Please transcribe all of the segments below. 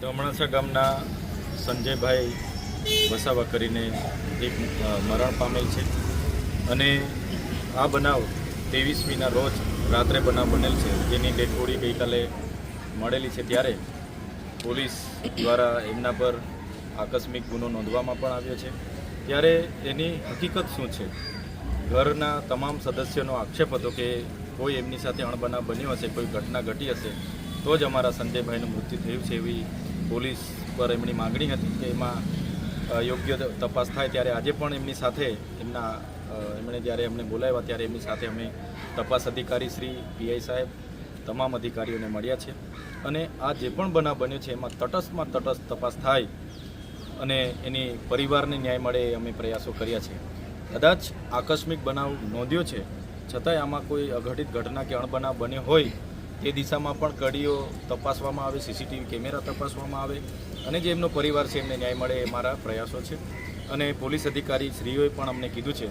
તો હમણાંસા ગામના સંજયભાઈ વસાવા કરીને એક મરણ પામેલ છે. અને આ બનાવ ત્રેવીસમીના રોજ રાત્રે બનાવ બનેલ છે. જેની ડેડ બોડી ગઈકાલે મળેલી છે ત્યારે પોલીસ દ્વારા એમના પર આકસ્મિક ગુનો નોંધવામાં પણ આવ્યો છે. ત્યારે એની હકીકત શું છે? ઘરના તમામ સદસ્યોનો આક્ષેપ હતો કે કોઈ એમની સાથે અણબનાવ બન્યો હશે, કોઈ ઘટના ઘટી હશે, તો જ અમારા સંજયભાઈનું મૃત્યુ થયું છે એવી પોલીસ પર એમની માગણી હતી કે એમાં યોગ્ય તપાસ થાય ત્યારે આજે પણ એમની સાથે એમના એમણે જ્યારે અમને બોલાવ્યા ત્યારે એમની સાથે અમે તપાસ અધિકારી શ્રી પીઆઈ સાહેબ તમામ અધિકારીઓને મળ્યા છે. અને આ જે પણ બનાવ બન્યો છે એમાં તટસ્થમાં તટસ્થ તપાસ થાય અને એની પરિવારને ન્યાય મળે અમે પ્રયાસો કર્યા છે. કદાચ આકસ્મિક બનાવ નોંધ્યો છે. છતાંય આમાં કોઈ અઘટિત ઘટના કે અણબનાવ બન્યો હોય તે દિશામાં પણ કડીઓ તપાસવામાં આવે સીસીટીવી કેમેરા તપાસવામાં આવે અને જે એમનો પરિવાર છે એમને ન્યાય મળે એ મારા પ્રયાસો છે. અને પોલીસ અધિકારી શ્રીઓએ પણ અમને કીધું છે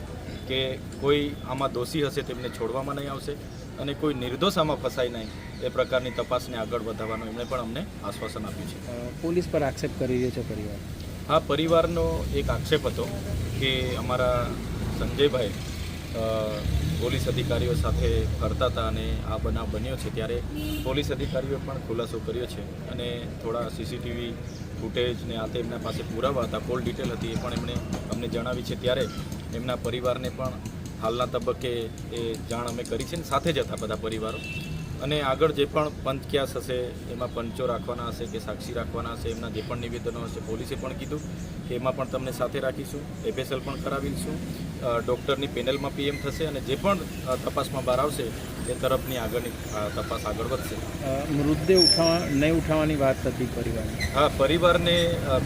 કે કોઈ આમાં દોષી હશે તેમને છોડવામાં નહીં આવશે અને કોઈ નિર્દોષ આમાં ફસાય નહીં એ પ્રકારની તપાસને આગળ વધારવાનું એમણે પણ અમને આશ્વાસન આપ્યું છે. પોલીસ પર આક્ષેપ કરી રહ્યો છે પરિવાર? હા પરિવારનો એક આક્ષેપ હતો કે અમારા સંજયભાઈ પોલીસ અધિકારીઓ સાથે ફરતા હતા અને આ બનાવ બન્યો છે ત્યારે પોલીસ અધિકારીઓએ પણ ખુલાસો કર્યો છે અને થોડા સીસીટીવી ફૂટેજ ને આ તે એમના પાસે પુરાવા હતા કોલ ડિટેલ હતી એ પણ એમણે અમને જણાવી છે ત્યારે એમના પરિવારને પણ હાલના તબક્કે એ જાણ અમે કરી છે ને સાથે જ હતા બધા પરિવારો. અને આગળ જે પણ પંચક્યાસ હશે એમાં પંચો રાખવાના હશે કે સાક્ષી રાખવાના હશે એમના જે પણ નિવેદનો હશે પોલીસે પણ કીધું કે એમાં પણ તમને સાથે રાખીશું એફએસએલ પણ કરાવીશું. ડૉક્ટરની પેનલમાં પીએમ થશે અને જે પણ તપાસમાં બહાર આવશે એ તરફની આગળની તપાસ આગળ વધશે. મૃતદેહ ઉઠાવવા નહીં ઉઠાવવાની વાત હતી પરિવારની? હા પરિવારને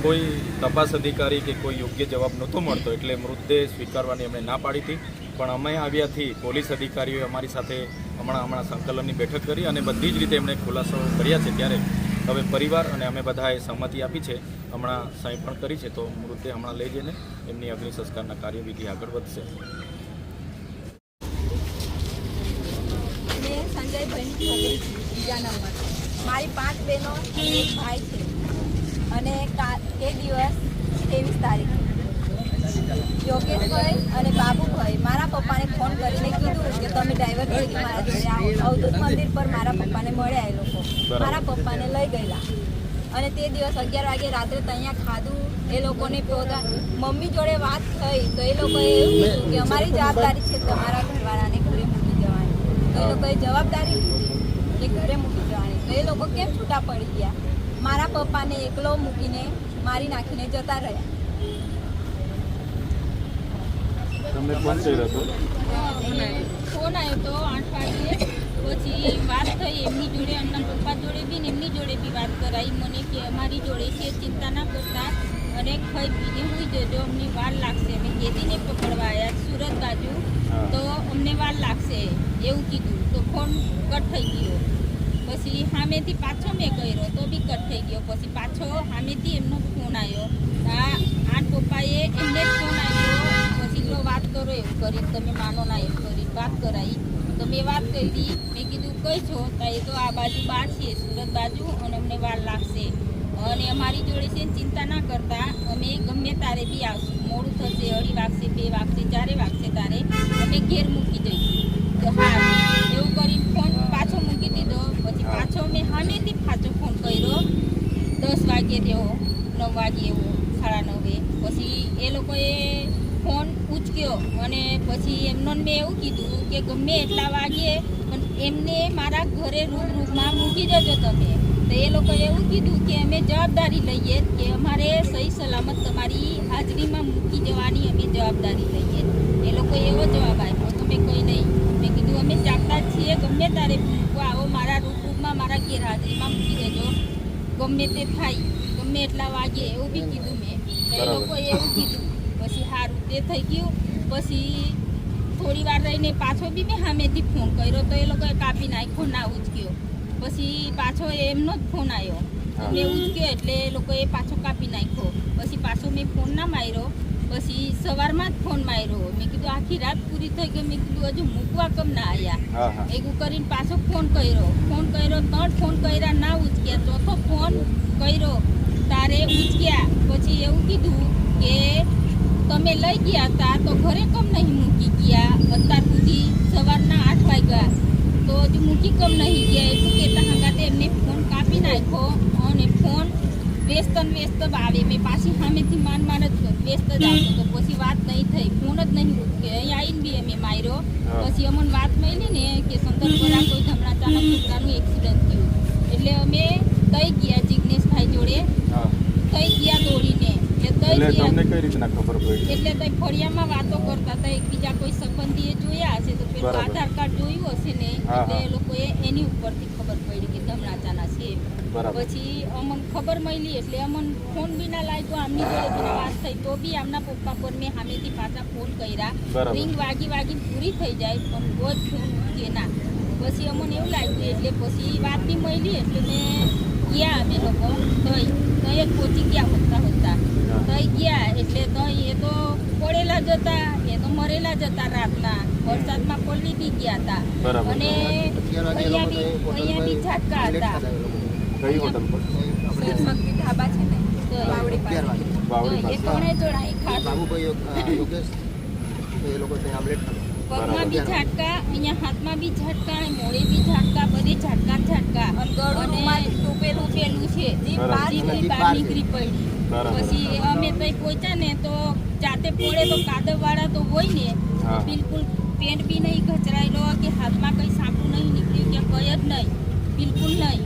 કોઈ તપાસ અધિકારી કે કોઈ યોગ્ય જવાબ નહોતો મળતો એટલે મૃતદેહ સ્વીકારવાની અમે ના પાડી હતી. પણ અમે આવ્યાથી પોલીસ અધિકારીઓએ અમારી સાથે હમણાં હમણાં સંકલનની બેઠક કરી અને બધી જ રીતે એમણે ખુલાસો કર્યા છે ત્યારે હવે પરિવાર અને અમે બધાએ સહમતિ આપી છે. હમણાં સાંઈ પણ કરી છે, તો મૃતદેહ હમણાં લઈ જઈને એમની અગ્નિ સંસ્કારના કાર્યવિધિ આગળ વધશે. મારી પાંચ બહેનો એક ભાઈ છે. અને તે દિવસ ત્રેવીસ તારીખે. યોગેશભાઈ અને બાબુભાઈ મારા પપ્પાને ફોન કરીને કીધું કે તમે ડ્રાઈવર તરીકે મારા જોડે આવો. અવધૂત મંદિર પર મારા પપ્પાને મળ્યા એ લોકો. મારા પપ્પાને લઈ ગયેલા. અને તે દિવસ અગિયાર વાગે રાત્રે ત્યાં ખાધું. એ લોકોને પોતા મમ્મી જોડે વાત થઈ તો એ લોકોએ એવું કીધું કે અમારી જવાબદારી છે તમારા ઘરવાળાને ઘરે મૂકી જવાની તો એ લોકોએ જવાબદારી લીધી કે ઘરે મૂકી જવાની તો એ લોકો કેમ છૂટા પડી ગયા? મારા પપ્પાને એકલો મૂકીને મારી નાખીને જતા રહ્યા. તમને ફોન કર્યો હતો? ફોન આવ્યો તો આઠ વાગે પછી વાત થઈ એમની જોડે એમના પપ્પા જોડે બી ને એમની જોડે બી વાત કરાવી મને કે અમારી જોડે છે ચિંતા ના કરતા. અને ખાઈ પીને હોઈ જજો અમને વાર લાગશે. અમે જેદીને પકડવા આવ્યા સુરત બાજુ. તો અમને વાર લાગશે એવું કીધું. તો ફોન કટ થઈ ગયો. પછી સામેથી પાછો મેં કર્યો તો બી કટ થઈ ગયો. પછી પાછો સામેથી એમનો ફોન આવ્યો આ આઠ પપ્પાએ એમને ફોન કરો એવું કરી તમે માનો ના એવું કરી વાત કરાવી તો મેં વાત કરી મેં કીધું કઈ છો તો એ તો આ બાજુ બહાર છે સુરત બાજુ અને અમને વાર લાગશે. અને અમારી જોડે છે ચિંતા ના કરતા અમે ગમે તારે બી આવશું. મોડું થશે અઢી વાગશે બે વાગશે ચારે વાગશે તારે અમે ઘેર મૂકી દઈશું. તો હા એવું કરીને ફોન પાછો મૂકી દીધો. પછી પાછો મેં સામેથી પાછો ફોન કર્યો. દસ વાગે થયો નવ વાગે એવો સાડા નવે. પછી એ લોકોએ ફોન ઉચક્યો અને પછી એમનો મેં એવું કીધું કે ગમે એટલા વાગે પણ એમને મારા ઘરે રૂમ રૂમમાં મૂકી દેજો તમે. તો એ લોકોએ એવું કીધું કે અમે જવાબદારી લઈએ કે અમારે સહી સલામત તમારી હાજરીમાં મૂકી જવાની અમે જવાબદારી લઈએ. એ લોકો એવો જવાબ આપ્યો તો મેં કંઈ નહીં. મેં કીધું અમે જાગતા જ છીએ ગમે તારે મૂકવા આવો મારા રૂમ રૂમમાં મારા ગેરહાજરીમાં મૂકી દેજો. ગમે તે થાય ગમે એટલા વાગે એવું બી કીધું મેં. તો એ લોકોએ એવું કીધું. પછી સારું તે થઈ ગયું. પછી થોડી વાર રહીને પાછો બી મેં સામેથી ફોન કર્યો તો એ લોકોએ કાપી નાખ્યો ના ઉચક્યો. પછી પાછો એમનો જ ફોન આવ્યો મેં ઉચક્યો એટલે એ લોકોએ પાછો કાપી નાખ્યો. પછી પાછો મેં ફોન ના માર્યો. પછી સવારમાં જ ફોન માર્યો. મેં કીધું આખી રાત પૂરી થઈ ગઈ. મેં કીધું હજુ મૂકવા કમ ના આવ્યા એવું કરીને પાછો ફોન કર્યો. ફોન કર્યો ત્રણ ફોન કર્યા ના ઉચક્યા. ચોથો ફોન કર્યો. તારે ઉચક્યા. પછી એવું કીધું તમે લઈ ગયા હતા તો ઘરે કેમ નહીં મૂકી ગયા? અત્યાર સુધી સવારના આઠ વાગ્યા. તો હજુ મૂકી કેમ નહીં ગયા? એટલું કહેતા હંગાતે એમને ફોન કાપી નાખ્યો અને ફોન વ્યસ્ત વ્યસ્ત આવે. મેં પાછી સામેથી માન માન જ વ્યસ્ત જ આવતો તો પછી વાત નહીં થઈ. ફોન જ નહીં ઉચકે અહીં આવીને બી અમે માર્યો. પછી અમને વાત મળી ને કે સંતોષપરા કોઈ ધમણા ચાલક છોકરાનું એક્સિડન્ટ થયું. એટલે અમે થઈ ગયા જિજ્ઞેશભાઈ જોડે. થઈ ગયા દોડીને. એટલે તમને કઈ રીતના ખબર પડી? એટલે તઈ ફળિયામાં વાતો કરતા હતા એકબીજા કોઈ સંબંધીએ જોયા હશે તો પેલું આધાર કાર્ડ જોયું હશે ને એટલે એ લોકોએ એની ઉપરથી ખબર પડી કે ધમણાચાના છે. પછી અમન ખબર મળી એટલે અમને ફોન બી ના લાગ્યો આમની જોડે બી વાત થઈ. તો બી આમના પપ્પા પર મેં સામેથી પાછા ફોન કર્યા. રિંગ વાગી વાગી પૂરી થઈ જાય પણ કોઈ ફોન કે ના. પછી અમને એવું લાગ્યું એટલે પછી વાત બી મળી એટલે મેં ગયા અમે લોકો. તોય તોય પહોંચી ગયા હોતા હોતા. તોય ગયા એટલે તઈ એ તો પડેલા જ હતા. એ તો મરેલા જ હતા રાતના. વરસાદમાં પલળી બી ગયા હતા. અને અહીંયા બી અહીંયા બી ઝાટકા હતા. કઈ હોટલ પર ઢાબા છે ને બાવડી પાસે. તો એ પાસે. એ ખાધું બાબુભાઈ યોગેશ એ લોકો ત્યાં આમલેટ ખાધું. પગમાં બી ઝાટકા અહીંયા હાથમાં બી ઝાટકા અને મોડે બી ઝાટકા બધે ઝાટકા ઝાટકા. અને ટોપેલું પેલું છે. બહાર નીકળી પડી. પછી અમે તઈ પહોંચ્યા ને તો જાતે પડે તો કાદવ વાળા તો હોય ને બિલકુલ પેન્ટ બી નહીં ઘચરાયેલો કે હાથમાં કઈ સાંપડું નહીં નીકળ્યું કે કઈ જ નહીં. બિલકુલ નહીં.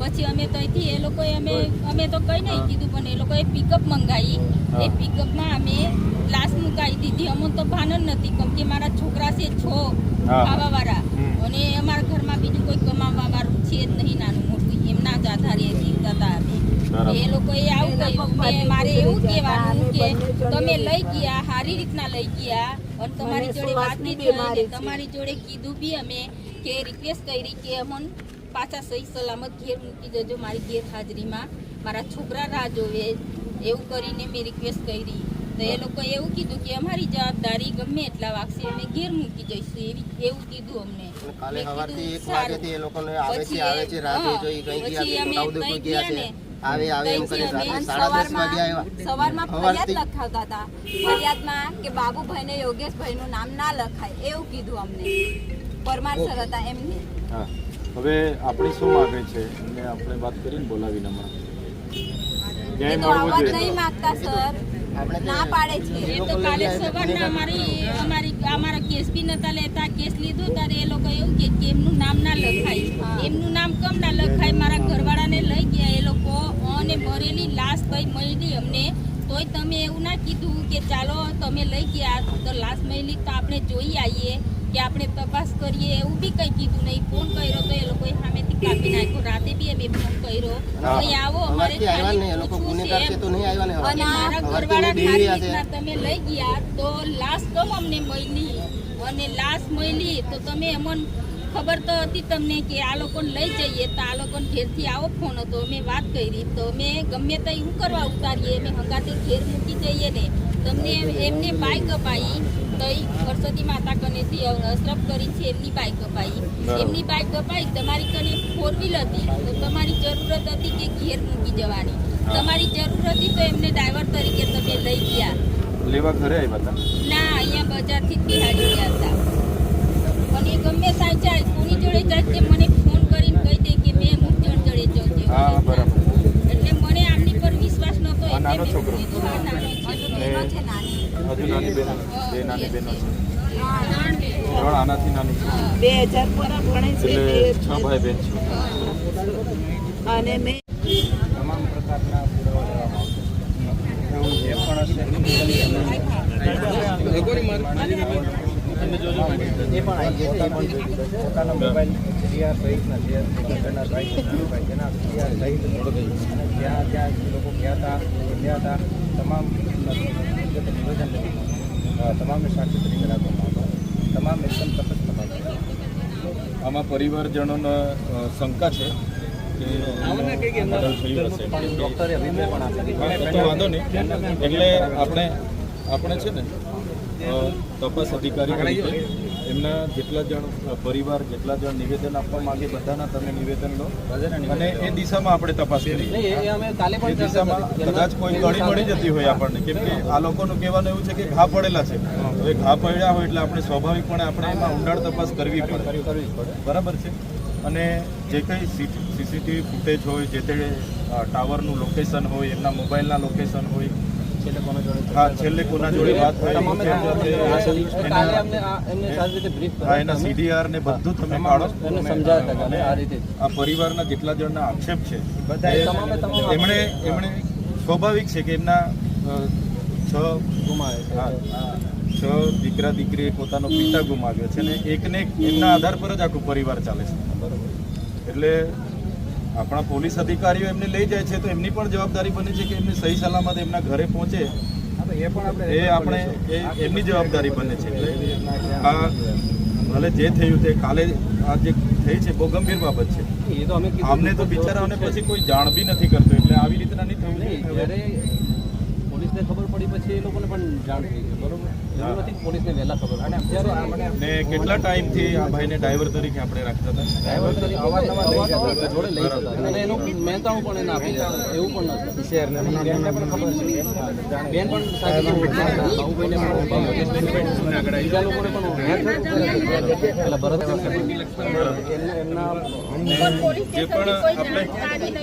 પછી અમે તઈથી એ લોકોએ અમે અમે તો કંઈ નહીં કીધું પણ એ લોકોએ પિકઅપ મંગાવી. એ પિકઅપમાં અમે લાશ મુકાવી દીધી. અમને તો ભાન જ નથી કેમ કે મારા છોકરા છે છો. ખાવા વાળા અને અમારા ઘરમાં બીજું કોઈ કમાવા વાળું છે જ નહીં નાનું મોટું. એમના જ આધારે જીવતા હતા અમે. એ લોકોએ આવું કહ્યું કે મારે એવું કહેવાનું કે તમે લઈ ગયા સારી રીતના લઈ ગયા અને તમારી જોડે વાત નહીં તમારી જોડે કીધું બી અમે કે રિક્વેસ્ટ કરી કે અમન પાછા સહી સલામત ઘેર મૂકી જજો મારી ગેરહાજરીમાં. મારા છોકરા રાહ જોવે એવું કરીને મેં રિક્વેસ્ટ કરી. તો એ લોકોએ એવું કીધું કે અમારી જવાબદારી ગમે એટલા વાગશે અમે ઘેર મૂકી જઈશું એવી એવું કીધું અમને. કાલે સવારથી એક વાગ્યાથી એ લોકોને આવે છે પછી આવે છે રાહ જોઈ જોઈ પછી ગયા અમે છોટાઉદેપુર તઈ ગયા છે. આવે આવે એમ તઈથી અમે. સાડા દસ સવારમાં વાગે આવ્યા. સવારમાં ફરિયાદ લખાવતા હતા. ફરિયાદમાં કે બાબુભાઈને યોગેશભાઈ નું નામ ના લખાય એવું કીધું અમને. પરમાર સર હતા એમને. હવે આપણી શું માગે છે? એમને આપણે વાત કરીને બોલાવીને હમણાં. એ ન્યાય તો મળવો જોઈએ. નહીં માંગતા સર. ના પાડે છે. એ તો કાલે સવારના અમારી અમારી અમારા કેસ બી નતા લેતા. કેસ લીધો ત્યારે એ લોકો એવું કે કે એમનું નામ ના લખાય. એમનું નામ કેમ ના લખાય? મારા ઘરવાળાને લઈ ગયા એ લોકો. અને ભરેલી લાશ કઈ મળી અમને. તોય તમે એવું ના કીધું કે ચાલો તમે લઈ ગયા. તો લાશ મળી તો આપણે જોઈ આવીએ. કે આપણે તપાસ કરીએ એવું બી કંઈ કીધું નહીં. ફોન કર્યો તો એ લોકોએ સામેથી કાપી નાખ્યો. રાતે બી અમે ફોન કર્યો. હા. આવો અમારે ખાલી પૂછવું છે અને મારા ઘરવાળા છે. રીતના તમે લઈ ગયા તો લાશ તો અમને મળી. અને લાશ મળી તો તમે અમને ખબર તો હતી તમને કે આ લોકોને લઈ જઈએ. તો આ લોકોને ઘેરથી આવો ફોન હતો. મેં વાત કરી. તો અમે ગમે ત્યાં શું કરવા ઉતારીએ. અમે હંગાતે ઘેર મૂકી જઈએ ને. તમને એમને બાઇક અપાઈ. તઈ સરસ્વતી માતા કનેથી અશરફ કરી છે એમની બાઈક અપાઈ એમની બાઈક અપાઈ તમારી કને ફોર વ્હીલ હતી તો તમારી જરૂરત હતી કે ઘેર મૂકી જવાની. તમારી જરૂર હતી તો એમને ડ્રાઈવર તરીકે તમે લઈ ગયા. લેવા ઘરે આવ્યા હતા? ના અહીંયા બજારથી જ બિહારી ગયા હતા. અને ગમે સાહેબ જાય કોની જોડે જાય તે મને ફોન કરીને કહી દે કે મેં અમુક જણ જોડે જઉં હા બરાબર. એટલે મને આમની પર વિશ્વાસ નહોતો નાનો છોકરો. નાનો છે નાની. હજુ નાની બેન બે નાની બહેનો છે. ત્રણ આનાથી નાની બે હજાર પૂરા ભણે છે એટલે છ ભાઈ બહેન છે. અને મેં તમામ પ્રકારના પુરાવા લેવામાં આવશે. પણ હશે એ પણ આવી જશે એ પણ જોઈ પોતાના મોબાઈલ સીઆર સહિતના પોતાના ભાઈ સીઆર સહિત જ્યાં લોકો ગયા હતા ગયા હતા તમામ વિગતે તમામે સાક્ષી તરીકે રાખવામાં આવશે તમામ એકદમ તટસ્થ તપાસ આમાં પરિવારજનોને શંકા છે એટલે આપણે આપણે છે ને તપાસ અધિકારી એમના જેટલા જણ પરિવાર જેટલા જણ નિવેદન આપવા માંગે બધાના તમે નિવેદન લો. અને એ દિશામાં આપણે તપાસ કરીએ. એ દિશામાં કદાચ કોઈ કડી મળી જતી હોય આપણને. કેમ કે આ લોકોનું કહેવાનું એવું છે કે ઘા પડેલા છે. હવે ઘા પડ્યા હોય એટલે આપણે સ્વાભાવિકપણે આપણે એમાં ઊંડાણ તપાસ કરવી પડે. બરાબર છે? અને જે કંઈ સીસીટીવી ફૂટેજ હોય જે તે ટાવરનું લોકેશન હોય એમના મોબાઈલના લોકેશન હોય હા છેલ્લે કોના જોડે વાત થઈ હા એના સીડીઆર ને બધું તમે કાઢો અને આ પરિવારના જેટલા જણના આક્ષેપ છે એમણે એમણે સ્વાભાવિક છે કે એમના છ હા, હા, છ દીકરા દીકરી પોતાનો પિતા ગુમાવ્યો છે અને એકને એક એમના આધાર પર જ આખું પરિવાર ચાલે છે. એટલે આપણા પોલીસ અધિકારીઓ એમને લઈ જાય છે તો એમની પણ જવાબદારી બને છે કે એમને સહી સલામત એમના ઘરે પહોંચે. એ પણ આપણે એ આપણે એ એમની જવાબદારી બને છે. એટલે આ ભલે જે થયું તે કાલે આ જે થઈ છે બહુ ગંભીર બાબત છે. એ તો અમે અમને તો બિચારાઓને પછી કોઈ જાણ બી નથી કરતું એટલે આવી રીતના નહીં થયું પોલીસને ખબર પડી પછી એ લોકોને પણ જાણ થઈ ગઈ બરોબર? ને કેટલા ટાઈમથી આ ભાઈને ડ્રાઈવર તરીકે આપણે રાખતા હતા અને એનું મહેનતાણું પણ એને આપી દેતા એવું પણ જે પણ આપણે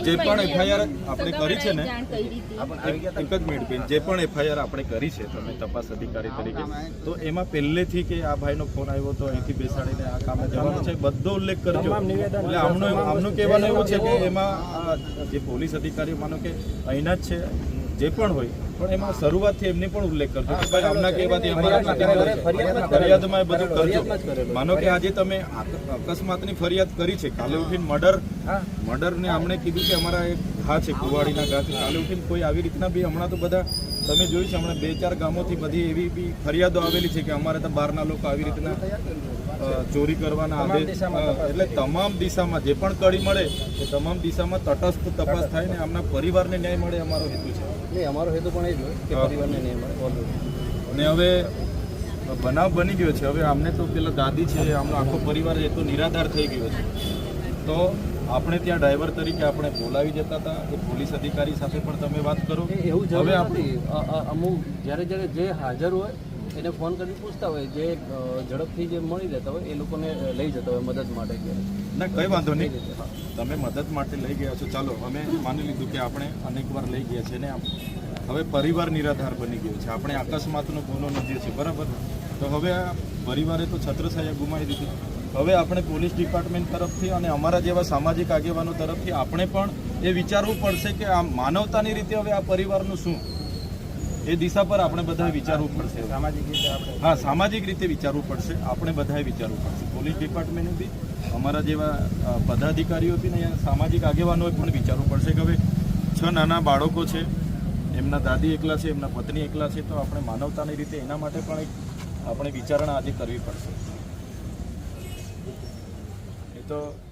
જે પણ એફઆઈઆર આપણે કરી છે ને એક જ મિનિટ જે પણ એફઆઈઆર આપણે કરી છે તમે તપાસ અધિકારી તરીકે તો એમાં પહેલેથી કે આ ભાઈનો ફોન આવ્યો તો અહીંથી બેસાડીને આ કામે જવાનું છે? બધો ઉલ્લેખ કરજો. એટલે આમનો આમનું કહેવાનું એવું છે કે એમાં જે પોલીસ અધિકારીઓ માનો કે અહીંના જ છે જે પણ હોય પણ એમાં શરૂઆતથી એમને પણ ઉલ્લેખ કરજો કે ભાઈ આમના કહેવાથી અમારા ફરિયાદમાં એ બધું કરજો. માનો કે આજે તમે અકસ્માતની ફરિયાદ કરી છે. કાલે ઉઠીને મર્ડર મર્ડરને અમને કીધું કે અમારા એક ઘા છે કુવાડીના ઘા છે. કાલે ઉઠીને કોઈ આવી રીતના બી હમણાં તો બધા તમે જોયું છે હમણાં બે ચાર ગામોથી બધી એવી બી ફરિયાદો આવેલી છે કે અમારે તો બહારના લોકો આવી રીતના ચોરી કરવાના આદેશ એટલે તમામ દિશામાં જે પણ કડી મળે એ તમામ દિશામાં તટસ્થ તપાસ થાય ને આમના પરિવારને ન્યાય મળે અમારો હેતુ છે. નહીં અમારો હેતુ પણ એ જ હોય કે પરિવારને ન્યાય મળે. અને હવે બનાવ બની ગયો છે. હવે આમને તો પેલા દાદી છે આમનો આખો પરિવાર એ તો નિરાધાર થઈ ગયો છે. તો આપણે ત્યાં ડ્રાઈવર તરીકે આપણે બોલાવી જતા હતા એ પોલીસ અધિકારી સાથે પણ તમે વાત કરો. એવું હવે આપણે અમુક જ્યારે જ્યારે જે હાજર હોય એને ફોન કરી પૂછતા હોય જે ઝડપથી જે મળી જતા હોય એ લોકોને લઈ જતા હોય મદદ માટે ના કંઈ વાંધો નહીં. તમે મદદ માટે લઈ ગયા છો. ચાલો અમે માની લીધું કે આપણે અનેક વાર લઈ ગયા છે ને હવે પરિવાર નિરાધાર બની ગયો છે. આપણે અકસ્માતનો ગુનો નોંધ્યો છે. બરાબર? તો હવે આ પરિવારે તો છત્રછાયા ગુમાવી દીધી. હવે આપણે પોલીસ ડિપાર્ટમેન્ટ તરફથી અને અમારા જેવા સામાજિક આગેવાનો તરફથી આપણે પણ એ વિચારવું પડશે કે આ માનવતાની રીતે હવે આ પરિવારનું શું? એ દિશા પર આપણે બધાએ વિચારવું પડશે. સામાજિક રીતે આપણે હા સામાજિક રીતે વિચારવું પડશે. આપણે બધાએ વિચારવું પડશે. પોલીસ ડિપાર્ટમેન્ટે બી અમારા જેવા પદાધિકારીઓ બી ને સામાજિક આગેવાનોએ પણ વિચારવું પડશે કે હવે છ નાના બાળકો છે એમના દાદી એકલા છે એમના પત્ની એકલા છે તો આપણે માનવતાની રીતે એના માટે પણ એક આપણે વિચારણા આજે કરવી પડશે. એ તો